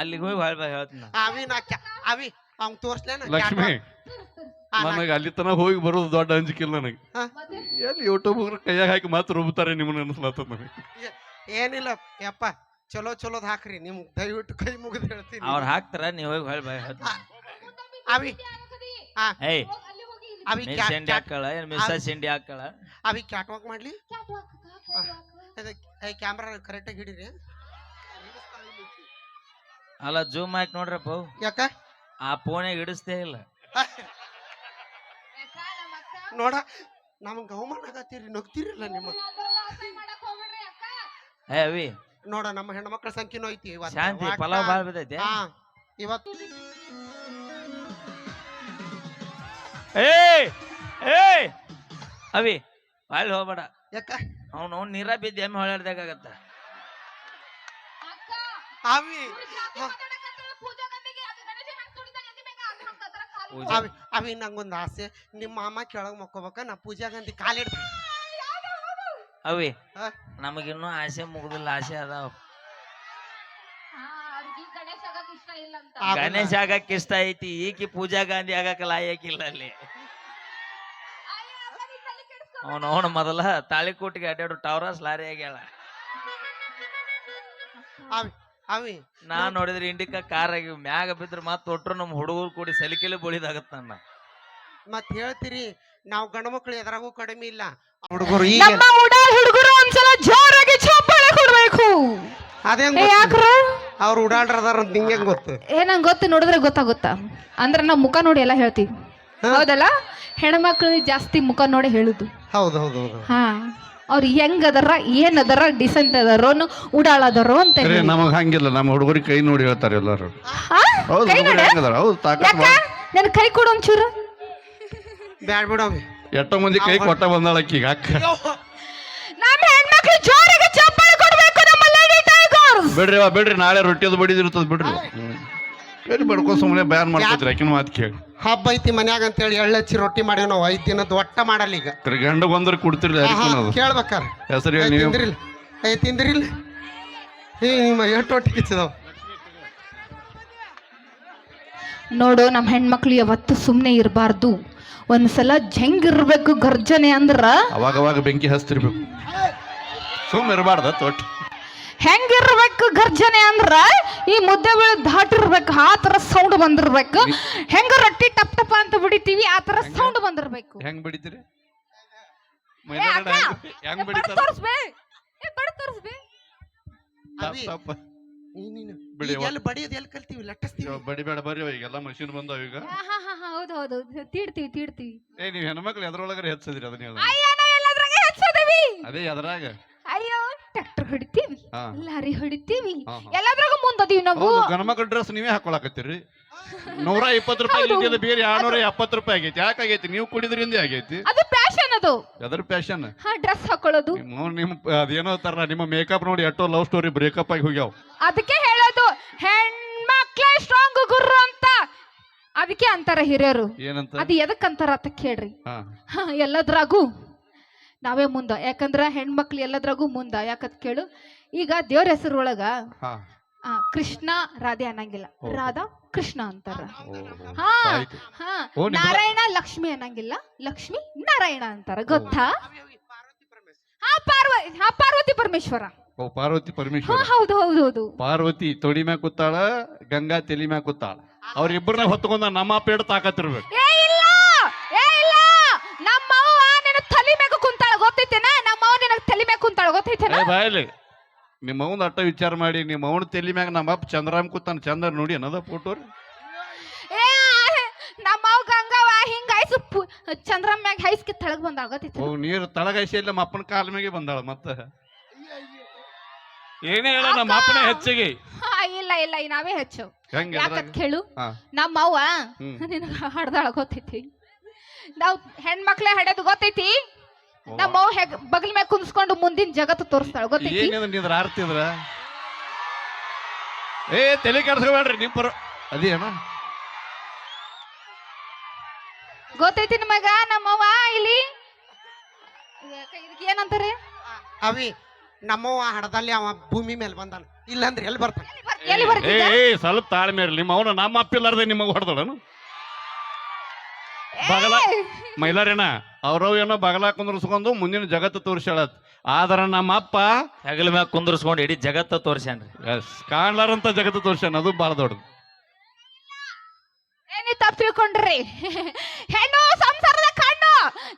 ಅಲ್ಲಿಗೆ ಹೋಗಿ ಹೊಳ್ ಹೇಳ್ತೀನಿ ಅವಿ ನಾ ಕ್ಯಾ ಅವಿ ಅವ್ನ್ ತೋರ್ಸ್ಲೇನ ಲಕ್ಷ್ಮಿ ನನಗೆ ಅಲ್ಲಿ ತನಕ ಹೋಗಿ ಬರೋದು ದೊಡ್ಡ ಅಂಜಿಕಿಲ್ಲ ನನಗೆ. ಎಲ್ಲಿ ಯೂಟ್ಯೂಬ್ ಕೈಯಾಗ ಹಾಕಿ ಮಾತ್ರ ರುಬ್ತಾರೆ ನಿಮ್ಮನ್ನ ಅನ್ಸ್ಲಾತದ ನನಗೆ. ಏನಿಲ್ಲ ಯಪ್ಪ ಚಲೋ ಚಲೋದ್ ಹಾಕ್ರಿ ನಿಮ್ ದಯವಿಟ್ಟು ಕೈ ಮುಗಿದು ಹೇಳ್ತೀನಿ. ಅವ್ರು ಹಾಕ್ತಾರ ನೀವ್ ಹೋಗಿ ಹೊಳ್ ಹೇಳ್ತೀನಿ. ಅವಿ ಆ ಏಯ್ ಇಲ್ಲಿ ಅವಿ ಮಿಸ್ ಕ್ಯಾಟ್ ಇಂಡಿ ಹಾಕಳ ಏನ್ ಮಿಸ್ ಸೆಂಡಿ ಹಾಕಳ ಅವಿ ಕ್ಯಾಟ್ ವಾಕ್ ಮಾಡ್ಲಿ ಕ್ಯಾಟ್ ವಾಕ್, ಕ್ಯಾಟ್ ಕ್ಯಾಮ್ರಾ ಕರೆಕ್ಟಾಗಿ ಹಿಡೀರಿ. ಅಲ್ಲ ಜೂಮ್ ಹಾಕಿ ನೋಡ್ರಪ್ಪ ಅವು. ಯಾಕ ಆ ಫೋನ್ಯಾಗ ಇಡಿಸ್ತೇ ಇಲ್ಲ? ನೋಡ ನಮ್ಗೆ ಅವಮಾನ ಆಗತ್ತೀರಿ ನಗ್ತಿರಲ್ಲ ನಿಮ್ಮ. ಏ ಅವಿ ನೋಡ ನಮ್ಮ ಹೆಣ್ಮಕ್ಳ ಸಂಖ್ಯೆನೂ ಐತಿ ಇವತ್ತು. ಶಾಂತಿ ಪಲಾವ್ ಬಾಳ್ ಬಿದ್ದೈತೆ ಹಾ ಇವತ್ತು ಅವಿ ಅಲ್ಲಿ ಹೋಗ್ಬೇಡ ಯಾಕ ಅವ್ನು ಅವ್ನು ನೀರ ಬಿದ್ದು ಎಮ್ಮೆ ಹೊಳ್ಯಾಡ್ದಾಗತ್ತ ಅಕ್ಕ, ಅವಿ ಇವ್ರು ಜಾಸ್ತಿ ಮಾತಾಡಕತ್ತಾರ, ಪೂಜಾ ಗಂಡಿಗೆ ಅದು ಗಣೇಶ ಹೆಂಗ್ ತುಳಿತಾನೆ ಎದೆ ಮ್ಯಾಗ ಅದು ಹಂಗ್ ಅದರ ಕಾಲು ಪೂಜಾ- ಅವಿ ಅವಿ ನಂಗೊಂದು ಆಸೆ. ನಿಮ್ಮ ಮಾಮ ಕೆಳಗ್ ಮಕ್ಕೋಬೇಕ ನಾ ಪೂಜಾ ಗಾಂಧಿ ಕಾಲಿಡ್ತೀನಿ ಅವಿ ಹಾ? ನಮಗಿನ್ನೂ ಆಸೆ ಮುಗ್ದಿಲ್ಲ ಆಸೆ ಅದಾವ. ಹಾ, ಅವ್ರಿಗೆ ಗಣೇಶ ಆಗಕ್ ಇಷ್ಟ ಐತಿ ಈಕಿ ಪೂಜಾ ಗಾಂಧಿ ಆಗಕ್ ಲಾಯಕಿಲ್ಲ ಅಲ್ಲಿ. ಅವನು ಅವನು ಮೊದಲ ತಾಳಿಕೋಟಿಗೆ ಅಡ್ಡಾಡು ಟವರಸ್ ಲಾರಿ ಆಗ್ಯಾಳ. ಅವಿ ಅವಿ ನಾ ನೋಡಿದ್ರೆ ಇಂಡಿಕಾ ಕಾರ್ ಆಗಿ ಮ್ಯಾಗ ಬಿದ್ರ ಮತ್ ಒಟ್ರು ನಮ್ ಹುಡುಗರು ಕೂಡಿ ಸಲಿಕೆಲೆ ಬೋಳಿದಾಗತ್ತ ನನ್ನ. ಮತ್ ಹೇಳ್ತೀರಿ ನಾವು ಗಂಡು ಮಕ್ಳು ಎದ್ರಾಗೂ ಕಡಿಮೆ ಇಲ್ಲ. ಹುಡುಗರು ಈಗ ನಮ್ಮ ಉಡಾಳ್ ಹುಡುಗರು ಒಂದ್ಸಲ ಜೋರಾಗಿ ಚಪ್ಪಾಳೆ ಕೊಡ್ಬೇಕು. ಅದೇ ಏ ಯಾಕ್ರ? ಅವ್ರು ಓಡಾಡ್ರದಾರ ನಿಂಗೆ ಗೊತ್ತು? ಏ ನಂಗೆ ಗೊತ್ತು ನೋಡಿದ್ರೆ ಗೊತ್ತಾಗುತ್ತಾ? ಅಂದ್ರೆ ನಾವು ಮುಖ ನೋಡಿ ಎಲ್ಲ ಹೇಳ್ತೀವಿ. ಹೌದಲ್ಲ? ಹೆಣ್ಮಕ್ಳು ಜಾಸ್ತಿ ಮುಖ ನೋಡಿ ಹೇಳುದು. ಹೌದು ಹೌದು ಹೌದು. ಹಾ. ಅವ್ರು ಹೆಂಗ್ ಅದರ ಏನ್ ಅದರ ಡಿಸೆಂಟ್ ಅದಾರೋ ಉಡಾಳದಾರೋ ಅಂತ ಹೇಳಿ. ನಮಗ್ ಹಂಗಿಲ್ಲ ನಮ್ಮ ಹುಡುಗರಿಗೆ ಕೈ ನೋಡಿ ಹೇಳ್ತಾರೆ ಎಲ್ಲಾರು. ಹಾ? ಹೌದು ಕೈ ಹುಡುಗರು ನೋಡ? ಹೆಂಗದಾರ? ಹೌದು ತಾಕತ್ ಯಾಕ? ನನ್ ಕೈ ಕೊಡು ಒಂಚೂರು. ಬ್ಯಾಡ್ ಬಿಡವಿ ಎಷ್ಟೋ ಮಂದಿ ಕೈ ಕೊಟ್ಟ ಬಂದಾಳ ಈಗ ಅಕ್ಕ ನಮ್ಮ ಹೆಣ್ಮಕ್ಳು ಜೋರಾಗಿ ಚಪ್ಪಾಳೆ ಕೊಡ್ಬೇಕು ನಮ್ಮ ಲೇಡಿ ಟೈಗರ್ಸ್ ಬಿಡ್ರಿ ವಾ ಬಿಡ್ರಿ ನಾಳೆ ರೊಟ್ಟಿದು ಬಡಿದಿರ್ತದ ಬಿಡ್ರಿ ಎಲ್ಲಿ ಬಡ್ಕೊ ಸುಮ್ಮನೆ ಬ್ಯಾನ್ ಮಾಡ್ಕೊತೀರಿ? ಆಕಿನ ಮಾತು ಕೇಳಿ. ಹಬ್ಬ ಐತಿ ಮನ್ಯಾಗ ಅಂತೇಳಿ ಎಳ್ಳಚ್ಚಿ ರೊಟ್ಟಿ ಮಾಡ್ಯ ನಾವು ಐದ್ ದಿನದ ಒಟ್ಟ ಮಾಡಲ್ಲ ಈಗ. ಗಂಡ ಬಂದ್ರೆ ಕುಡ್ತಿರ್ಲಿ ಕೇಳ್ಬೇಕಾರ. ಹೆಸರು ಹೇಳಿ ನೀವು. ತಿಂದ್ರಿಲ್ಲ ಏ ತಿಂದ್ರಿಲ್ಲ ಏ ನಿಮ್ಮ ಎಷ್ಟು ಒಟ್ಟಿಗೆ ಕಿಚ್ಚದವ? ನೋಡು ನಮ್ಮ ಹೆಣ್ಮಕ್ಳು ಯಾವತ್ತು ಸುಮ್ಮನೆ ಇರಬಾರ್ದು. ಒಂದ್ಸಲ ಇರಬೇಕು ಗರ್ಜನೆ ಅಂದ್ರ ಅವಾಗ ಅವಾಗ ಬೆಂಕಿ ಹಚ್ತಿರ್ಬೇಕು ಸುಮ್ಮನೆ ಇರಬಾರ್ದ ತೊಟ್ ಹೆಂಗಿರ್ಬೇಕು ಗರ್ಜನೆ ಅಂದ್ರ ಈ ಮುದ್ದೆ ಬೆಳೆ ದಾಟಿರ್ಬೇಕು ಆ ತರ ಸೌಂಡ್ ಬಂದಿರ್ಬೇಕು. ಹೆಂಗ ರೊಟ್ಟಿ ಟಪ್ ಟಪ್ ಅಂತ ಬಿಡಿತೀವಿ ಆ ತರ ಸೌಂಡ್ ಬಂದಿರ್ಬೇಕು. ಹೆಂಗ್ ಬಿಡಿತೀರಿ? ಹೆಂಗ್- ತೋರ್ಸ್ಬೇ. ಏ, ಬಡ ತೋರ್ಸ್ಬೇ. ಎಲ್ಲಿ ಬಡಿಯೋದು ಎಲ್ಲಿ ಕಲ್ತೀವಿ? ಲಟ್ಟಿಸ್ತೀವಿ. ಬಡಿಬೇಡ ಬರ್ರಿ ಈಗೆಲ್ಲ ಮಷಿನ್ ಬಂದಾವ ಈಗ. ಹಾ ಹಾ ಹಾ ಹೌದು ಹೌದು. ತೀಡ್ತೀವಿ ತೀಡ್ತೀವಿ. ಏ ನೀವು ಹೆಣ್ಮಕ್ಳು ಎದ್ರೊಳಗರೆ ಹೆಚ್ಚದಿರಿ ಅದನ್ನ ಹೇಳ. ಅಯ್ಯೋ ನಾವ್ ಎಲ್ಲದ್ರಾಗೆ ಹೆಚ್ಚೋದಿವಿ ಅದೇ ಎದ್ರಾಗ. ಅಯ್ಯೋ ಟ್ರಾಕ್ಟರ್ ಹೊಡಿತೀವಿ ಲಾರಿ ಹೊಡಿತೀವಿ. ಎಲ್ಲದ್ರಾಗ ಮುಂದದೀವಿ ನಾವು. ಗಣಮಕ್ಕಳ ಡ್ರೆಸ್ ನೀವೇ ಹಾಕೊಳಕತ್ತೀರಿ. ನೂರ ಇಪ್ಪತ್ತು ರೂಪಾಯಿ. ಇದ್ದಿದ್ದು ಬೇರೆ ಆರ್ನೂರ ಎಪ್ಪತ್ತು ರೂಪಾಯಿ ಆಗೈತಿ. ಯಾಕಾಗೈತಿ ನೀವು ಕುಡಿದ್ರಿಂದ ಆಗೈತಿ. ಅದು ಪ್ಯಾಷನ್ ಅದು. ಅದರ ಫ್ಯಾಷನ್ ಹಾ ಡ್ರೆಸ್ ಹಾಕೊಳ್ಳೋದು. ನಿಮ್ಮ ಅದೇನೋ ತರ ನಿಮ್ಮ ಮೇಕಪ್ ನೋಡಿ ಎಷ್ಟೋ ಲವ್ ಸ್ಟೋರಿ ಬ್ರೇಕಪ್ ಆಗಿ ಹೋಗ್ಯಾವ. ಅದಕ್ಕೆ ಹೇಳೋದು ಹೆಣ್ಮಕ್ಳೇ ಸ್ಟ್ರಾಂಗ್ ಗುರು ಅಂತ. ಅದಕ್ಕೆ ಅಂತಾರ ಹಿರಿಯರು. ಏನಂತ? ಅದು ಎದಕ್ ಅಂತಾರ ಅಂತ ಕೇಳ್ರಿ. ಎಲ್ಲದ್ರಾಗೂ. ನಾವೇ ಮುಂದ. ಯಾಕಂದ್ರ ಹೆಣ್ಮಕ್ಳು ಎಲ್ಲದ್ರಾಗೂ ಮುಂದ. ಯಾಕತ್ ಕೇಳು? ಈಗ ದೇವ್ರ ಹೆಸರು ಒಳಗ ಹಾ. ಆ, ಕೃಷ್ಣ ರಾಧೆ ಅನ್ನಂಗಿಲ್ಲ. ರಾಧಾ ಕೃಷ್ಣ ಅಂತಾರ. ಹಾ ಹಾ. ಓ, ನಿಮ್ಮ- ನಾರಾಯಣ ಲಕ್ಷ್ಮಿ ಅನ್ನಂಗಿಲ್ಲ. ಲಕ್ಷ್ಮಿ ನಾರಾಯಣ ಅಂತಾರ. ಗೊತ್ತಾ. ಹಾ ಪಾರ್ವತಿ ಹಾ ಪಾರ್ವತಿ ಪರಮೇಶ್ವರ. ಓ ಪಾರ್ವತಿ ಹಾ ಪರಮೇಶ್ವರ ಹೌದು ಹೌದು ಹೌದು. ಪಾರ್ವತಿ ತೊಡಿ ಮ್ಯಾಗ ಕೂತಾಳ ಗಂಗಾ ತಲಿ ಮ್ಯಾಗ ಕೂತಾಳ. ಅವ್ರಿಬ್ಬರನ್ನ ಹೊತ್ಕೊಂಡ ನಮ್ಮ ಪೇಡ್ ತಾಕತ್ತಿರ್ಬೇಕು ಇಲ್ಲ ಏ ಇಲ್ಲ ನಮ್ಮ ಅವ್ವ ನಿನ್ನ ತಲೆ ಮ್ಯಾಗ ಕುಂತಾಳ ಗೊತ್ತೈತೇನ ನಮ್ಮ ಅವ್ವ ನಿನಗ ತಲೆ ಮ್ಯಾಗ ಏ ಬಾಯಲಿ ನಿಮ್ಮ ಅವನ ಅಟ್ಟ ವಿಚಾರ ಮಾಡಿ ನಿಮ್ಮ ಅವನ ತಲಿ ಮ್ಯಾಗ ನಮ್ಮ ಅಪ್ಪ ಚಂದ್ರಾಮ್ ಕೂತಾನ ಚಂದ್ರ ನೋಡಿ ಅನ್ನದ ಫೋಟೋ ಏ ನಮ್ಮವ್ ಗಂಗವ್ವ ಹಿಂಗ ಐಸು ಚಂದ್ರಮ್ಮ ಮ್ಯಾಗ ಹೈಸ್ಕಿ ತಳಗ್ ಬಂದಾಳ ಗೊತ್ತೈತೇನ ಓ ನೀರು ತಳಗೈಸಿ ನಮ್ಮ ಅಪ್ಪನ ಕಾಲ ಮ್ಯಾಗೆ ಬಂದಾಳ ಮತ್ತ. ಏನೇ ಹೇಳ ನಮ್ಮ ಅಪ್ಪನೇ ಹೆಚ್ಚಿಗೆ. ಇಲ್ಲ ಇಲ್ಲ ಈ ನಾವೇ ಹೆಚ್ಚು. ಹೆಂಗ ಯಾಕಂತ ಕೇಳು ಹಾ. ನಮ್ಮ ಅವ್ವ ಹ್ಮ್. ನಿನಗ ಹಡ್ದಾಳ ಗೊತ್ತೈತಿ. ನಾವ್ ಹೆಣ್ಮಕ್ಳೇ ಹಡೆದು ಗೊತ್ತೈತಿ. ನಮ್ಮ ಅವ್ವ ಹೆಗ್ ಬಗಲ್ ಮ್ಯಾಗ ಕುಂದ್ಸ್ಕೊಂಡು ಮುಂದಿನ ಜಗತ್ತು ತೋರಿಸ್ತಾಳ ಗೊತ್ತೈತಿ? ಏನಿದ್ರ ನಿದ್ರ ಆರ್ತಿದ್ರ ಏ ತಲೆ ಕೆಡ್ಸ್ಕೊಬೇಡ್ರಿ ನಿಮ್ ಪರ ಅದೇನ? ಗೊತ್ತೈತಿ ನಿಮಗ ನಮ್ಮವ್ವ ಇಲ್ಲಿ? ಇದಕ್ಕೆ ಏನಂತಾರೆ? ಅವಿ ನಮ್ಮವ್ವ ಹಡದಲ್ಲಿ ಅವ ಭೂಮಿ ಮೇಲೆ ಬಂದಾನ. ಇಲ್ಲಾಂದ್ರೆ ಎಲ್ಲಿ ಬರ್ತಾನೆ? ಎಲ್ಲಿ ಏ ಬರ್ತಿದ್ದೆ? ಏ, ಸ್ವಲ್ಪ ತಾಳ್ಮೆ ಇರ್ಲಿ. ನಿಮ್ಮ ಅವನು ನಮ್ಮ ಅಪ್ಪಿಲ್ಲಾರ್ದೆ ನಿಮಗೆ ಹೊಡೆದಳನು ಬಗಲ ಮೈಲಾರೇನ ಅವ್ರವ್ ಏನೋ ಬಗಲ ಕುಂದ್ರಸ್ಕೊಂಡು ಮುಂದಿನ ಜಗತ್ತು ತೋರಿಸ್ಯಾಳತ್. ಆದ್ರೆ ನಮ್ಮ ಅಪ್ಪ ಹೆಗಲ ಮ್ಯಾಗ ಕುಂದ್ರಸ್ಕೊಂಡು ಇಡೀ ಜಗತ್ತ ತೋರ್ಸ್ಯಾನ್ರಿ. ಎಸ್ ಕಾಣ್ಲಾರಂತ ಜಗತ್ತು ತೋರ್ಸ್ಯಾನ ಅದು ಬಹಳ ದೊಡ್ಡದು. ಏನಿ ತಪ್ಪು ತಿಳ್ಕೊಂಡ್ರಿ? ಹೆಣ್ಣು ಸಂಸಾರದ ಕಣ್ಣು.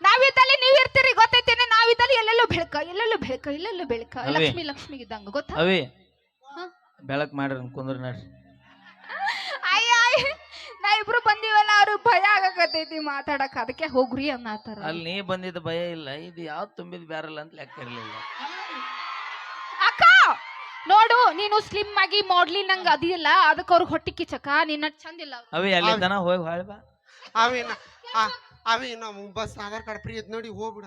ನಾವಿದ್ದಲ್ಲಿ ನೀವ್ ಇರ್ತೀರಿ ಗೊತ್ತೈತೇನೆ? ನಾವಿದ್ದಲ್ಲಿ ಎಲ್ಲೆಲ್ಲೂ ಬೆಳಕ ಎಲ್ಲೆಲ್ಲೂ ಬೆಳಕ ಎಲ್ಲೆಲ್ಲೂ ಬೆಳಕ? ಲಕ್ಷ್ಮಿ ಲಕ್ಷ್ಮಿ ಇದ್ದಂಗ ಗೊತ್ತಾ? ಅವಿ. ಬೆಳಕ್ ಮಾಡ್ರಿ ಕುಂದ್ರ ನಡ್ರಿ. ನಾ ಇಬ್ರು ಬಂದಿವಲ್ಲ ಅವ್ರು ಭಯ ಆಗಕತ್ತೈತಿ ಮಾತಾಡಕ್. ಅದಕ್ಕೆ ಹೋಗ್ರಿ ಅನ್ನತಾರ ಅಲ್ಲಿ ನೀ ಬಂದಿದ್ದ ಭಯ ಇಲ್ಲ ಇದು ಯಾವ್ದು ತುಂಬಿದ ಬ್ಯಾರಲ್ಲ ಅಂತ ಲೆಕ್ಕ ಇರ್ಲಿಲ್ಲ. ಅಕ್ಕ ನೋಡು ನೀನು ಸ್ಲಿಮ್ ಆಗಿ ಮಾಡ್ಲಿ ನಂಗ ಅದಿಲ್ಲ ಅದಕ್ಕೆ ಅವ್ರಿಗೆ ಹೊಟ್ಟಿ ಕಿಚಕ ನಿನ್ನ ಚಂದಿಲ್ಲ ಅವೇ ಅಲ್ಲಿ ಅಲ್ಲಿದ್ದಾನ ಹೋಗಿ ಹೊಳ್ ಬಾ. ಅವೇನ ಅವಿ ನಮ್ಮ ಬಸ್ ಆಧಾರ್ ಕಾರ್ಡ್ ಫ್ರೀ ಇದ್ ನೋಡಿ ಹೋಗ್ಬಿಡ.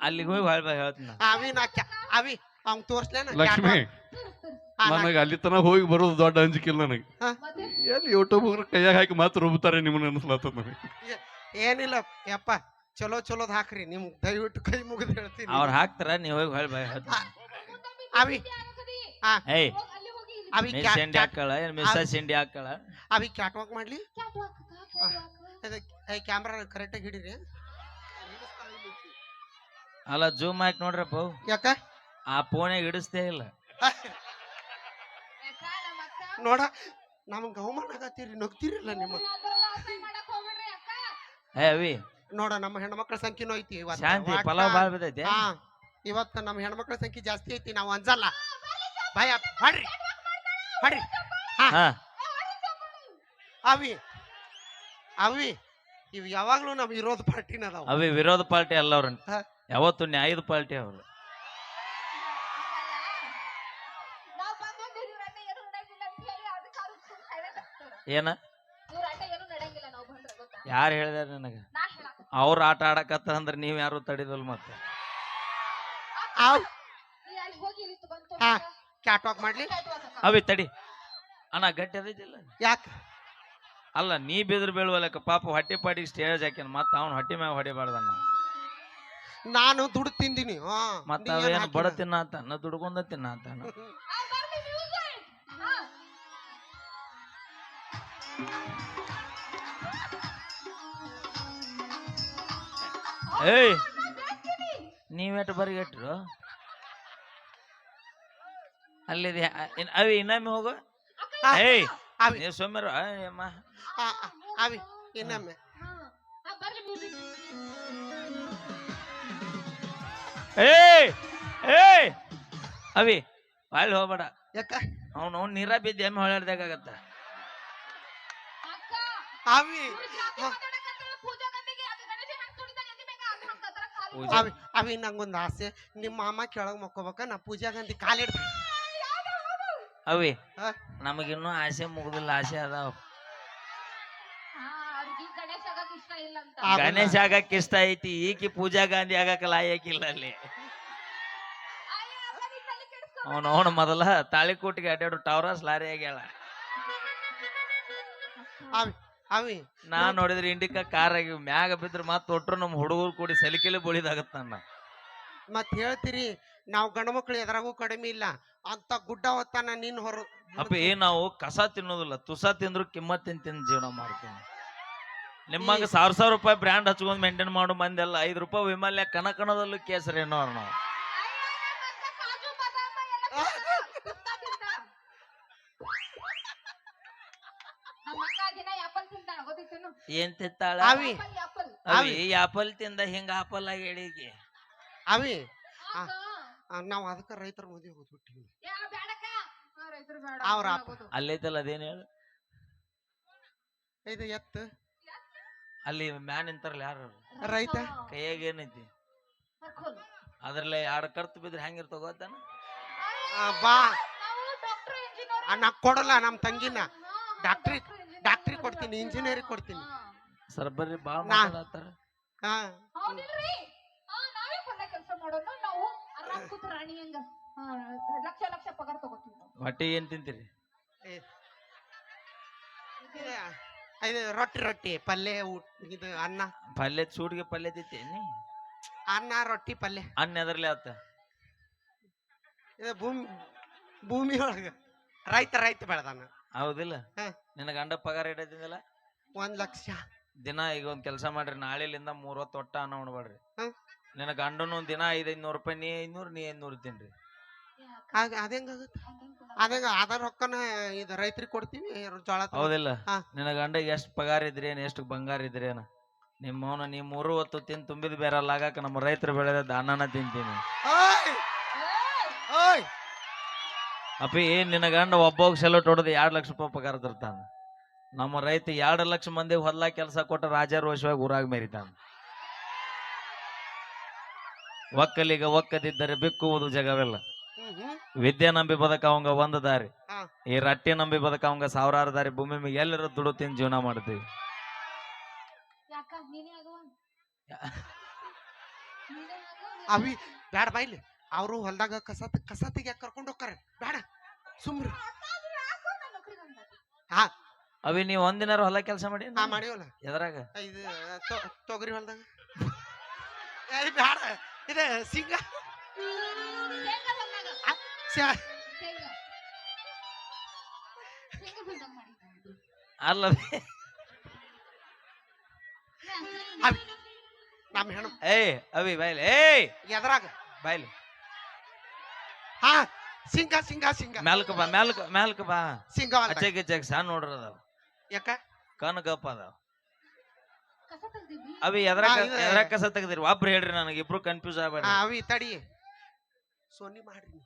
ಅಲ್ಲಿಗೆ ಹೋಗಿ ಹೊಳ್ ಬಾ ಹೇಳ್ತೀನಿ ಅವಿ ನಾ ಕ್ಯಾ- ಅವಿ ಅವ್ನ್ ತೋರ್ಸ್ಲೇನ ಲಕ್ಷ್ಮಿ ನನಗೆ ಅಲ್ಲಿ ತನಕ ಹೋಗಿ ಬರೋದು ದೊಡ್ಡ ಅಂಜಿಕಿಲ್ಲ ನನಗೆ? ಎಲ್ಲಿ ಯೂಟ್ಯೂಬ್ ಕೈಯಾಗ ಹಾಕಿ ಮಾತ್ರ ರುಬ್ತಾರೆ ನಿಮ್ಮನ್ನ ಅನ್ಸ್ಲತ್ತದ ನನಗೆ. ಏನಿಲ್ಲ ಯಪ್ಪ ಚಲೋ ಚಲೋದ್ ಹಾಕ್ರಿ ನಿಮ್ ದಯವಿಟ್ಟು ಕೈ ಮುಗಿದು ಹೇಳ್ತೀನಿ. ಅವ್ರ ಹಾಕ್ತಾರ ನೀವ್ ಹೋಗಿ ಹೊಳ್ ಬೈ ಹೇಳ್ತೀನಿ. ಅವಿ ಹಾ ಏಯ್ ಅವಿ ಮಿಸ್ ಇಂಡಿ ಹಾಕಳ ಏನ್ ಮಿಸ್ಸಸ್ ಇಂಡಿ ಹಾಕಳ ಅವಿ ಕ್ಯಾಟ್ ವಾಕ್ ಮಾಡ್ಲಿ? ಕ್ಯಾಮ್ರಾ ಕರೆಕ್ಟಾಗಿ ಹಿಡೀರಿ. ಅಲ್ಲ ಜೂಮ್ ಹಾಕಿ ನೋಡ್ರಪ್ಪ. ಅವು. ಯಾಕ? ಆ ಫೋನ್ಯಾಗ ಇಡಿಸ್ತೇ ಇಲ್ಲ. ನೋಡ ನಮ್ಗೆ ಅವಮಾನ ಆಗತ್ತೀರಿ ನಗ್ತಿರಲ್ಲ ನಿಮ್ಮ. ಏ ಅವಿ. ನೋಡ ನಮ್ಮ ಹೆಣ್ಮಕ್ಳ ಸಂಖ್ಯೆನೂ ಐತಿ ಇವತ್ತು. ಶಾಂತಿ ಪಲಾವ್ ಬಾಳ್ ಬಿದ್ದೈತಿ. ಹಾ ಇವತ್ತು ನಮ್ಮ ಹೆಣ್ಮಕ್ಳ ಸಂಖ್ಯೆ ಜಾಸ್ತಿ ಐತಿ ನಾವು ಅಂಜಲ್ಲ. ಭಯ ಹೊಡ್ರಿ ಹೊಡ್ರಿ. ಹಾ. ಅವಿ ಅವಿ ಇವ್ ಯಾವಾಗ್ಲೂ ನಮ್ ವಿರೋಧ ಪಾರ್ಟಿನ ಅದಾವ ಅವಿ ವಿರೋಧ ಪಾರ್ಟಿ ಅಲ್ಲ ಅವ್ರಂತ ಹಾ. ಯಾವತ್ತು ನ್ಯಾಯದ ಪಾರ್ಟಿ ಅವರು. ಏನ? ಯಾರು ಹೇಳಿದಾರ ನನಗ? ಅವ್ರ ಆಟ ಆಡಕತ್ತ ಅಂದ್ರೆ ನೀವ್ ಯಾರು ತಡಿದಲ್ ಮತ್ತೆ ಕ್ಯಾಟ್ ವಾಕ್ ಮಾಡ್ಲಿ? ಅವಿ ತಡಿ. ಅಣ್ಣ ಗಟ್ಟಿ ಅದೈತಿಲ್ಲ ಯಾಕ? ಅಲ್ಲ ನೀ ಬಿದ್ರ ಬೀಳುವಲ್ಲಕ ಪಾಪ ಹೊಟ್ಟೆ ಪಾಡಿ ಸ್ಟೇಜ್ ಹಾಕ್ಯಾನ ಮತ್ತ ಅವ್ನ ಹೊಟ್ಟೆ ಮ್ಯಾಗ ಹೊಡಿಬಾರ್ದಣ್ಣ ನಾನು ದುಡ್ಡು ತಿಂದಿನಿ ಹಾ. ಮತ್ತ ಅವೇನು ಬಡ ತಿನ್ನ ತಿನ್ನಾತಾನ? ದುಡ್ಕೊಂಡ ತಿನ್ನಾತಾನ? ಏಯ್. ನೀವೆಟ್ಟು ಬರಿಗೆಟ್ರು? ಅಲ್ಲಿದೆ. ಅವಿ ಇನ್ನೊಮ್ಮೆ ಹೋಗು. ಏಯ್ ಅವಿ. ನೀವು ಸೊಮ್ಮೆರು ಅಮ್ಮ. ಅವಿ ಇನ್ನೊಮ್ಮೆ. ಏಯ್ ಏಯ್. ಅವಿ ಅಲ್ಲಿ ಹೋಗ್ಬೇಡ. ಯಾಕ? ಅವ್ನು ಅವ್ನು ನೀರ ಬಿದ್ದು ಎಮ್ಮೆ ಹೊಳಾಡ್ದಾಗತ್ತ ಅವಿ ಪೂಜೆ? ಅವಿ ಅವಿ ನಂಗೊಂದು ಆಸೆ. ನಿಮ್ಮ ಮಾಮ ಕೆಳಗ್ ಮಕ್ಕೋಬೇಕ ನಾ ಪೂಜಾ ಗಾಂಧಿ ಕಾಲಿಡ್ತೀನಿ ಅವಿ ಹಾ? ನಮಗಿನ್ನೂ ಆಸೆ ಮುಗುದಿಲ್ಲ ಆಸೆ ಅದಾವ. ಗಣೇಶ ಆಗಕ್ ಇಷ್ಟ ಐತಿ ಈಕಿ ಪೂಜಾ ಗಾಂಧಿ ಆಗಕ್ ಲಾಯಕ್ಕಿಲ್ಲ ಅಲ್ಲಿ. ಅವನು ಅವನು ಮೊದಲ ತಾಳಿಕೋಟಿಗೆ ಅಡ್ಡಾಡು ಟವರಸ್ ಲಾರಿ ಆಗ್ಯಾಳ ಅವಿ ಅವಿ ನಾ ನೋಡಿದ್ರೆ ಇಂಡಿಕಾ ಕಾರ್ ಆಗಿ ಮ್ಯಾಗ ಬಿದ್ರೆ ಮತ್ ಒಟ್ರು ನಮ್ಮ ಹುಡುಗರು ಕೂಡಿ ಸಲಿಕೆಲೆ ಬೋಳಿದಾಗತ್ತ ಅಣ್ಣ ಮತ್ ಹೇಳ್ತೀರಿ ನಾವು ಗಂಡು ಮಕ್ಳು ಎದ್ರಾಗೂ ಕಡಿಮೆ ಇಲ್ಲ. ಅಂತ ಗುಡ್ಡ ಹೊತ್ತಾನ ನೀನ್ ಹೊರ ಅಪ್ಪ ಏ ನಾವು ಕಸ ತಿನ್ನೋದಿಲ್ಲ. ತುಸ ತಿಂದ್ರು ಕಿಮ್ಮತ್ತಿನ ತಿಂದು ಜೀವನ ಮಾಡ್ತೀನಿ ನಿಮ್ಮಂಗ ಸಾವಿರ ಸಾವಿರ ರೂಪಾಯಿ ಬ್ರ್ಯಾಂಡ್ ಹಚ್ಕೊಂಡ್ ಮೇಂಟೈನ್ ಮಾಡೋ ಮಂದಿ ಎಲ್ಲ ಐದು ರೂಪಾಯಿ ವಿಮಲ್ಯ ಕನಕನದಲ್ಲೂ ಕೇಸರಿ ಏನೋ ನಾವು ಏನ್ ತಿಂತಾಳ ಅವಿ. ಅವಿ. ಆಪಲ್ ತಿಂದ ಹಿಂಗ ಆಪಲ್ ಆಗಿ ಹೇಳಿಗೆ ಅವಿ. ನಾವು ಅದಕ್ಕ ರೈತರ ಮದುವೆ ಹೋಗ್ಬಿಟ್ಟಿವಿ ಅವ್ರ. ಅಲ್ಲೈತಲ್ಲ ಅದೇನ್ ಹೇಳು? ಇದು ಎತ್ತು. ಅಲ್ಲಿ ಮ್ಯಾನ್ ನಿಂತಾರಲ್ಲ ಯಾರು ರೈತ. ಕೈಯಾಗ ಏನೈತಿ? ಅದ್ರಲ್ಲಿ ಎರಡು ಕರ್ತು ಬಿದ್ರೆ ಹೆಂಗಿರ್ತ ಗೊತ್ತಾನ? ಆ, ಬಾ. ನಾ ಕೊಡಲ್ಲ ನಮ್ಮ ತಂಗಿನ. ಡಾಕ್ಟ್ರಿ ಡಾಕ್ಟ್ರಿ ಕೊಡ್ತೀನಿ ಇಂಜಿನಿಯರಿಂಗ್ ಕೊಡ್ತೀನಿ. ಸರ್ ಬರ್ರಿ ಬಾಳ ನಾ- ಮಾತಾಡತ್ತಾರ. ಹಾ. ಕೆಲಸ ನಾವು ಆರಾಮ್ ಕೂತ್ ರಾಣಿ ಹಂಗ. ಹಾ, ಲಕ್ಷ ಲಕ್ಷ ಪಗಾರ ತಗೋತೀವಿ ನಾವು. ಹೊಟ್ಟೆ ಏನ್ ತಿಂತೀರಿ? ಇದು ಇದು ರೊಟ್ಟಿ ರೊಟ್ಟಿ ಪಲ್ಯ ಊಟ ಇದು ಅನ್ನ. ಪಲ್ಯ ಸೂಟ್ಗೆ ಪಲ್ಯ ತಿಂತೇನಿ ಅನ್ನ ರೊಟ್ಟಿ ಪಲ್ಯ. ಅನ್ನ ಅದರಲ್ಲಿ ಆತ? ಇದು ಭೂಮಿ ಭೂಮಿ ಒಳಗ ರೈತ ರೈತ ಬೆಳೆದಾನ. ಹೌದಿಲ್ಲ? ಹಾ. ನಿನ್ನ ಗಂಡ ಪಗಾರ ಇಡತಿದ್ದಿಲ್ಲ ಒಂದ್ ಲಕ್ಷ. ದಿನ ಈಗ ಒಂದ್ ಕೆಲಸ ಮಾಡ್ರಿ ನಾಳೆಲಿಂದ ಮೂವತ್ತು ಒಟ್ಟ ಅನ್ನ ಉಣ್ಬೇಡ್ರಿ. ಹಾ. ನಿನ್ನ ಗಂಡನು ದಿನ ಐದ್ ಐದ್ನೂರು ರೂಪಾಯಿ ನೀ ಐದ್ನೂರು ನೀ ಐದ್ನೂರು ತಿನ್ರಿ. ಆಗ ಅದೇಂಗಾಗುತ್ತೆ ಅದಂಗ ಅದ ರೊಕ್ಕನ ಇದು ರೈತರಿಗೆ ಕೊಡ್ತೀವಿ ಜೋಳ ಹೌದಿಲ್ಲ? ಹಾ. ನಿನ್ನ ಗಂಡ ಎಷ್ಟ್ ಪಗಾರ ಇದ್ರೇನ್ ಎಷ್ಟು ಬಂಗಾರ ಇದ್ರೇನ ನಿಮ್ಮ ಅವನ ನೀ ಮೂರು ಹೊತ್ತು ತಿನ್ ತುಂಬಿದ ಬೇರಲ್ಲ ಆಗಾಕ ನಮ್ಮ ರೈತರು ಬೆಳೆದ ದಾನನ ತಿಂತೀನಿ. ಅಪ್ಪಿ ನಿನ್ನ ಗಂಡ ಒಬ್ಬೊಗ್ ಸೆಲೋಟ್ ಹೊಡೆದು ಎರಡು ಲಕ್ಷ ರೂಪಾಯಿ ಪಗಾರ ತರ್ತಾನ? ನಮ್ಮ ರೈತ ಎರಡು ಲಕ್ಷ ಮಂದಿ ಹೊಲ ಕೆಲಸ ಕೊಟ್ಟ ರಾಜಾರೋಷವಾಗಿ ಊರಾಗ ಮೇರಿತಾನ. ಒಕ್ಕಲಿಗ ಒಕ್ಕದಿದ್ದರೆ ಬಿಕ್ಕುವುದು ಜಗವೆಲ್ಲ. ವಿದ್ಯೆ ನಂಬಿ ಬದಕ ಅವಂಗ ಒಂದು ದಾರಿ. ಈ ರಟ್ಟಿ ನಂಬಿ ಬದಕ ಅವಂಗ ಸಾವಿರಾರು ದಾರಿ. ಭೂಮಿ ಮೇಲೆ ಎಲ್ಲರೂ ದುಡು ತಿಂದು ಜೀವನ ಮಾಡ್ತೀವಿ. ಅವಿ ಬ್ಯಾಡ ಬಾಯ್ಲಿ ಅವರು ಹೊಲ್ದಾಗ ಕಸ ಕಸ ತೆಗಿಯಾಕ ಕರ್ಕೊಂಡು ಹೋಗ್ತಾರೆ? ಬೇಡ ಸುಮ್ರಿ. ಹಾ. ಅವಿ ನೀವು ಒಂದಿನಾರ ಹೊಲ ಕೆಲಸ ಮಾಡಿ ನಾ ಮಾಡಿವಲ್ಲ ಎದ್ರಾಗ? ಇದು ತೊ- ತೊಗರಿ ಹೊಲ್ದಾಗ. ಏ ಬ್ಯಾಡ ಇದೆ ಸಿಂಗ ಅಲ್ಲ ಅವಿ ನಮ್ಮ ಹೆಣ್ಣು. ಏಯ್ ಅವಿ ಬಾಯ್ಲಿ ಏಯ್. ಎದ್ರಾಗ. ಬಾಯ್ಲಿ ಹಾ ಸಿಂಗ ಸಿಂಗ ಸಿಂಗ. ಮ್ಯಾಲ್ಕ ಬಾ ಮ್ಯಾಲ್ಕ ಮ್ಯಾಲ್ಕ ಬಾ. ಸಿಂಗ ಅಚ್ಚೆ ಸಾ ಸಣ್ಣ ನೋಡ್ರಿ ಅದಾವ. ಯಾಕ? ಕಣ್ ಗಪ್ಪ ಅದಾವ. ಅವಿ ಹಾ, ಇದು- ಎದ್ರಾಗ ಕಸ ತೆಗ್ದಿರಿ ಒಬ್ರು ಹೇಳ್ರಿ ನನಗೆ ಇಬ್ರು ಕನ್ಫ್ಯೂಸ್ ಆಗ್ಬೇಡ ಅವಿ ತಡಿ. ಸೋನಿ ಮಾಡ್ರಿ.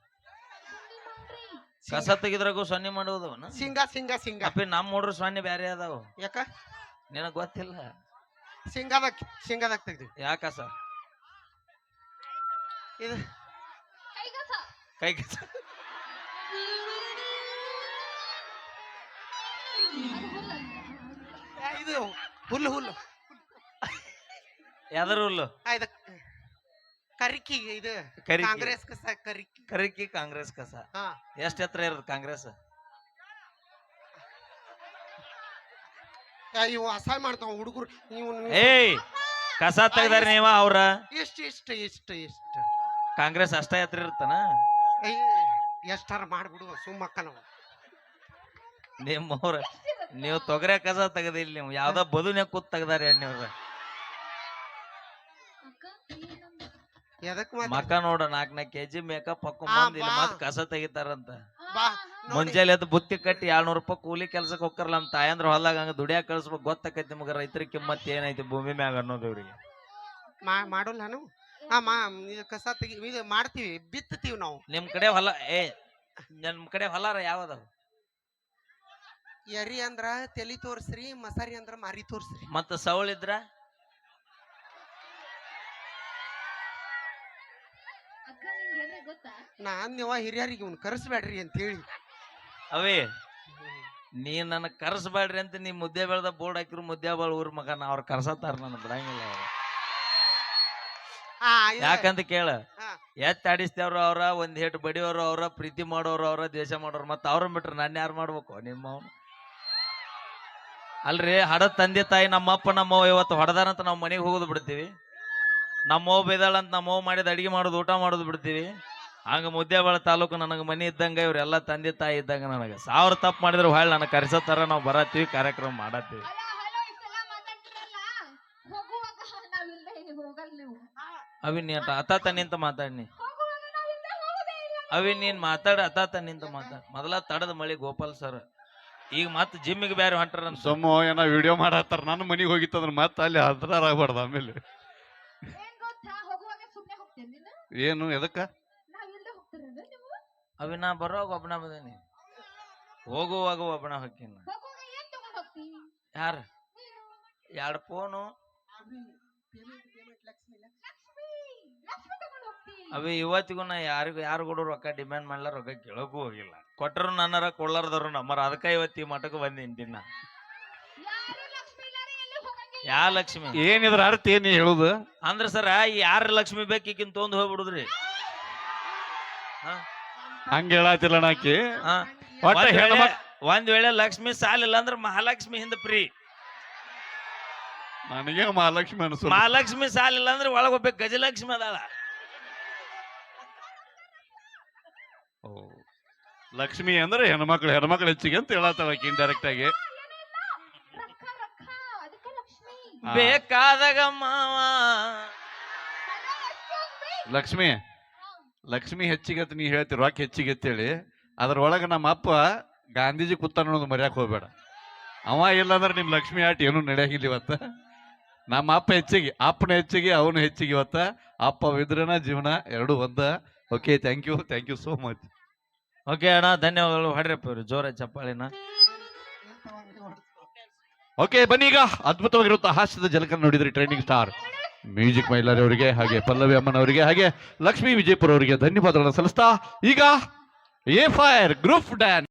ಕಸ ತೆಗಿದ್ರಾಗು ಸೊನ್ನೆ ಮಾಡೋದವನ ಸಿಂಗ ಸಿಂಗ ಸಿಂಗ. ಅಪ್ಪಿ ನಮ್ಮ ಹುಡ್ರು ಸೊನ್ನೆ ಬ್ಯಾರೆ ಅದಾವ. ಯಾಕ? ನಿನಗ್ ಗೊತ್ತಿಲ್ಲ? ಸಿಂಗದಾಗ ಸಿಂಗದಾಗ ಯಾಕ ಯಾಕಸ? ಇದು. ಕೈ ಇದು ಹುಲ್ಲು ಹುಲ್ಲು. ಯಾವ್ದಾರು ಹುಲ್ಲು? ಆ, ಇದು ಕರಿಕಿ ಇದು ಕರಿಕಿ. ಕಾಂಗ್ರೆಸ್ ಕಸ ಕರಿಕಿ. ಕರಿಕಿ ಕಾಂಗ್ರೆಸ್ ಕಸ. ಹಾ. ಎಷ್ಟ್ ಎತ್ತರ ಇರೋದು ಕಾಂಗ್ರೆಸ್? ಏ, ಇವು ಅಸಹಾಯ ಮಾಡ್ತಾವ ಹುಡುಗರು. ಇವು ಏಯ್ ಕಸ ತೆಗ್ದಾರ ನೀವ ಅವ್ರ? ಇಷ್ಟ ಇಷ್ಟ ಇಷ್ಟ ಇಷ್ಟ. ಕಾಂಗ್ರೆಸ್ ಅಷ್ಟ ಎತ್ತರ ಇರ್ತಾನ ಎಷ್ಟಾರ ಮಾಡ್ಬಿಡು ಸುಮ್ಮಕ್ಕ ನಾವು ನಿಮ್ಮವ್ರ ನೀವು ತೊಗರೆ ಕಸ ತೆಗದಿಲ್ಲ ನೀವು ಯಾವ್ದೋ ಬದುನೆ ಕೂತ್ ತೆಗ್ದಾರೆ ಅಣ್ಣವ್ರ. ಎದಕ್ ಮಾತ್ರ ಮಕ್ಕ ನೋಡ ನಾಲ್ಕ್ ನಾಲ್ಕು ಕೆಜಿ ಮೇಕಪ್ ಹಾಕೊಂಡ್ ಆ, ಬಾ. ಮತ್ ಕಸ ತೆಗಿತಾರಂತ. ಬಾ ನೋಡಿ. ಮುಂಜಾನೆ ಎದ್ದು ಬುತ್ತಿ ಕಟ್ಟಿ ಏಳ್ನೂರು ರೂಪಾಯಿ ಕೂಲಿ ಕೆಲ್ಸಕ್ಕೆ ಹೋಗ್ತಾರಲ್ಲ ನಮ್ಮ ತಾಯಂದ್ರ ಹೊಲ್ದಾಗ ಹಂಗ ದುಡಿಯಾಕ ಕಳ್ಸ್ಬೇಕು ಗೊತ್ತಾಕೈತಿ ನಿಮ್ಗೆ ರೈತರ ಕಿಮ್ಮತ್ ಏನೈತಿ ಭೂಮಿ ಮ್ಯಾಗ ಅನ್ನೋದು ಇವ್ರಿಗೆ ಮಾ ಮಾಡೋಲ್ಲ ನಾವು ಹಾ ಮಾ ಇದು ಕಸ ತೆಗಿ ಇದು ಮಾಡ್ತೀವಿ ಬಿತ್ತತೀವಿ ನಾವು. ನಿಮ್ ಕಡೆ ಹೊಲ ಏ ನಮ್ ಕಡೆ ಹೊಲ ಯಾವದಾವ? ಎರಿ ಅಂದ್ರ ತಲಿ ತೋರ್ಸ್ರಿ ಮಸಾರಿ ಅಂದ್ರ ಮಾರಿ ತೋರ್ಸ್ರಿ. ಮತ್ತ ಸವಳಿದ್ರ ನಾನ್ ನೀವ ಹಿರಿಯರಿಗೆ ಇವ್ನ ಕರೆಸ್ಬೇಡ್ರಿ ಅಂತ ಹೇಳಿ ಅವೇ ನೀ ನನ್ನ ಕರ್ಸಬೇಡ್ರಿ ಅಂತ ನೀ ಮುದ್ದೆ ಬೆಳ್ದ ಬೋರ್ಡ್ ಹಾಕಿರು ಮುದ್ದೆ ಬಾಳ ಊರ್ ಮಗನ ಅವ್ರ ಕರ್ಸತ್ತಾರ ನನ್ನ ಬಿಡಂಗಿಲ್ಲ ಅವ್ರು. ಯಾಕಂತ ಕೇಳ. ಎತ್ ಆಡಿಸ್ತೇವ್ರ ಅವ್ರ ಒಂದ್ ಹೆಟ್ ಬಡಿಯೋರು ಅವ್ರ ಪ್ರೀತಿ ಮಾಡೋರು ಅವ್ರ ದ್ವೇಷ ಮಾಡೋರು ಮತ್ತ ಅವ್ರ ಬಿಟ್ರ ನಾನು ಯಾರು ಮಾಡ್ಬೇಕು? ನಿಮ್ಮ ಅಲ್ರಿ ಹಡ ತಂದೆ ತಾಯಿ ನಮ್ಮಪ್ಪ ನಮ್ಮವ್ವ ಇವತ್ತು ಹೊಡೆದಾರಂತ ನಾವು ಮನೆಗೆ ಹೋಗೋದು ಬಿಡ್ತೀವಿ. ನಮ್ಮವ್ವ ಅಂತ ನಮ್ಮವ್ವ ಮಾಡಿದ ಅಡಿಗೆ ಮಾಡೋದು ಊಟ ಮಾಡೋದು ಬಿಡ್ತೀವಿ. ಹಂಗ ಮುದ್ದೇಬಾಳ ತಾಲೂಕು ನನಗೆ ಮನೆ ಇದ್ದಂಗ ಇವರೆಲ್ಲ ತಂದೆ ತಾಯಿ ಇದ್ದಂಗ ನನಗೆ. ಸಾವಿರ ತಪ್ಪು ಮಾಡಿದ್ರೆ ಹೊಳ್ಳಿ ನನಗೆ ಕರೆಸತ್ತಾರ ನಾವು ಬರತ್ತೀವಿ ಕಾರ್ಯಕ್ರಮ ಮಾಡತ್ತೀವಿ ಹಲೋ ಹಲೋ ಇಷ್ಟೆಲ್ಲ ಮಾತಾಡ್ತಿರಲ್ಲ ಹೋಗುವಾಗ ನಾವಿಲ್ಲದೆ ಹೋಗಲ್ಲ ನೀವು ಅವಿ ನೀ ಅತಾತ ನಿಂತ ಮಾತಾಡ್ನಿ. ಅವಿನ್ ಹೋಗೋದೇ ಇಲ್ಲ. ಅವಿ ನೀನ್ ಮಾತಾಡ ಅತಾತ ನಿಂತ ಮಾತಾಡ ಮೊದಲ ತಡದ ಮಳಿ ಗೋಪಾಲ್ ಸರ್ ಈಗ ಮತ್ ಜಿಮ್ಮಿಗೆ ಬೇರೆ ಹೊಂಟಾರ ಅಂತ. ಸೊಮ್ಮ ಏನೋ ವಿಡಿಯೋ ಮಾಡತ್ತಾರ. ನನ್ನ ಮನೆಗೆ ಅಂದ್ರೆ ಮತ್ತೆ ಅಲ್ಲಿ ಹದ್ರಾರ ಆಗ್ಬಾರ್ದು ಆಮೇಲೆ. ಏನ್ ಗೊತ್ತಾ? ಹೋಗುವಾಗ ಸುಮ್ನೆ ಹೋಗ್ತೇನೆ ನೀನು? ಏನು ಎದಕ್ಕ? ಅವಿ ನಾ ಬರೋವಾಗ ಒಬ್ಬನ ಬಂದೇನಿ. ಹೋಗುವಾಗ ಒಬ್ಬನ ಹೊಕ್ಕಿನ ಯಾರ? ಎರಡು ಫೋನು ಲಕ್ಷ್ಮಿ ಲಕ್ಷ್ಮಿ ತಗೊಂಡ್ ಹೋಗ್ತಿ ಅವಿ ಇವತ್ತಿಗೂ ನಾ ಯಾರಿಗೂ ಯಾರು ಕೂಡ ರೊಕ್ಕ ಡಿಮ್ಯಾಂಡ್ ಮಾಡ್ಲಾರ ರೊಕ್ಕ ಕೇಳೋಕ್ಕೂ ಹೋಗಿಲ್ಲ. ಕೊಟ್ಟರು ನನ್ನರ ಕೊಳ್ಳಾರದವ್ರು ನಮ್ಮರ. ಅದಕ್ಕೆ ಇವತ್ತು ಈ ಮಠಕ್ಕೆ ಬಂದು ನಿಂತಿನ ಯಾರು ಲಕ್ಷ್ಮಿ ಇಲ್ಲಾರೆ ಹೋಗಂಗಿಲ್ಲ. ಯಾ ಲಕ್ಷ್ಮಿ? ಏನಿದ್ರ ಅರ್ಥ ಏನ್ ಹೇಳುದು? ಅಂದ್ರ ಸರ ಯಾರ ಲಕ್ಷ್ಮಿ ಬೇಕಿಕ್ಕಿನ್ ತೊಂದು ಹೋಗ್ಬಿಡುದ್ರಿ? ಹಂಗ ಹೇಳತ್ತಿಲ್ಲ ನಾಕಿ ಒಟ್ಟ ಒಂದ್ ವೇಳೆ ಲಕ್ಷ್ಮಿ ಸಾಲಿಲ್ಲ ಅಂದ್ರ ಮಹಾಲಕ್ಷ್ಮಿ ಹಿಂದ ಪ್ರೀ. ನನಗೆ ಮಹಾಲಕ್ಷ್ಮಿ ಅನಿಸು ಮಹಾಲಕ್ಷ್ಮಿ ಸಾಲಿಲ್ಲ ಅಂದ್ರೆ ಒಳಗೆ ಹೋಗ್ಬೇಕು ಗಜಲಕ್ಷ್ಮಿ ಅದಾಳ. ಲಕ್ಷ್ಮಿ ಅಂದ್ರೆ ಹೆಣ್ಮಕ್ಳು ಹೆಣ್ಮಕ್ಳು ಹೆಚ್ಚಿಗೆ ಅಂತ ಹೇಳತ್ತಾಳ ಡೈರೆಕ್ಟ್ ಇಂಡೈರೆಕ್ಟ್ ಆಗಿ. ರೊಕ್ಕ ರೊಕ್ಕ ಅದಕ್ಕೆ ಲಕ್ಷ್ಮಿ ಆ, ಬೇಕಾದಾಗ ಮಾವ. ಲಕ್ಷ್ಮಿ ಲಕ್ಷ್ಮಿ ಹೆಚ್ಚಿಗೆ ಅಂತ ನೀ ಹೇಳ್ತಿ ರೊಕ್ಕ ಹೆಚ್ಚಿಗೆ ಅಂತೇಳಿ ಅದ್ರೊಳಗೆ ನಮ್ಮ ಅಪ್ಪ ಗಾಂಧೀಜಿ ಕುತ್ತಾನ ಅನ್ನೋದು ಮರ್ಯಾಕ್ ಹೋಗ್ಬೇಡ. ಅವ ಇಲ್ಲಾಂದ್ರೆ ನಿಮ್ ಲಕ್ಷ್ಮಿ ಆಟ ಏನು ನಡೆಯಾಗಿಲ್ಲ ಇವತ್ತ. ನಮ್ಮ ಅಪ್ಪ ಹೆಚ್ಚಿಗೆ ಅಪ್ಪನ ಹೆಚ್ಚಿಗೆ ಅವನು ಹೆಚ್ಚಿಗೆ ಇವತ್ತ. ಅಪ್ಪ ವಿದ್ರನ ಜೀವನ ಎರಡು ಒಂದ. Okay thank you thank you so much okay ಅಣ್ಣ ಧನ್ಯವಾದಗಳು. ಹೊಡ್ರಪ್ಪ ಇವ್ರು ಜೋರ ಚಪ್ಪಾಳಿನ. ಓಕೆ ಬನ್ನಿ ಈಗ. ಅದ್ಭುತವಾಗಿರುವಂತಹ ಹಾಸ್ಯದ ಜಲಕ ನೋಡಿದ್ರಿ ಟ್ರೈನಿಂಗ್ ಸ್ಟಾರ್ ಮ್ಯೂಸಿಕ್ ಮೈಲಾರಿ ಅವರಿಗೆ ಹಾಗೆ ಪಲ್ಲವಿ ಅಮ್ಮನವರಿಗೆ ಹಾಗೆ ಲಕ್ಷ್ಮೀ ವಿಜಯಪುರ ಅವರಿಗೆ ಧನ್ಯವಾದಗಳನ್ನು ಸಲ್ಲಿಸ್ತಾ ಈಗ ಎ ಫೈರ್ ಗ್ರೂಪ್ ಡ್ಯಾನ್ಸ್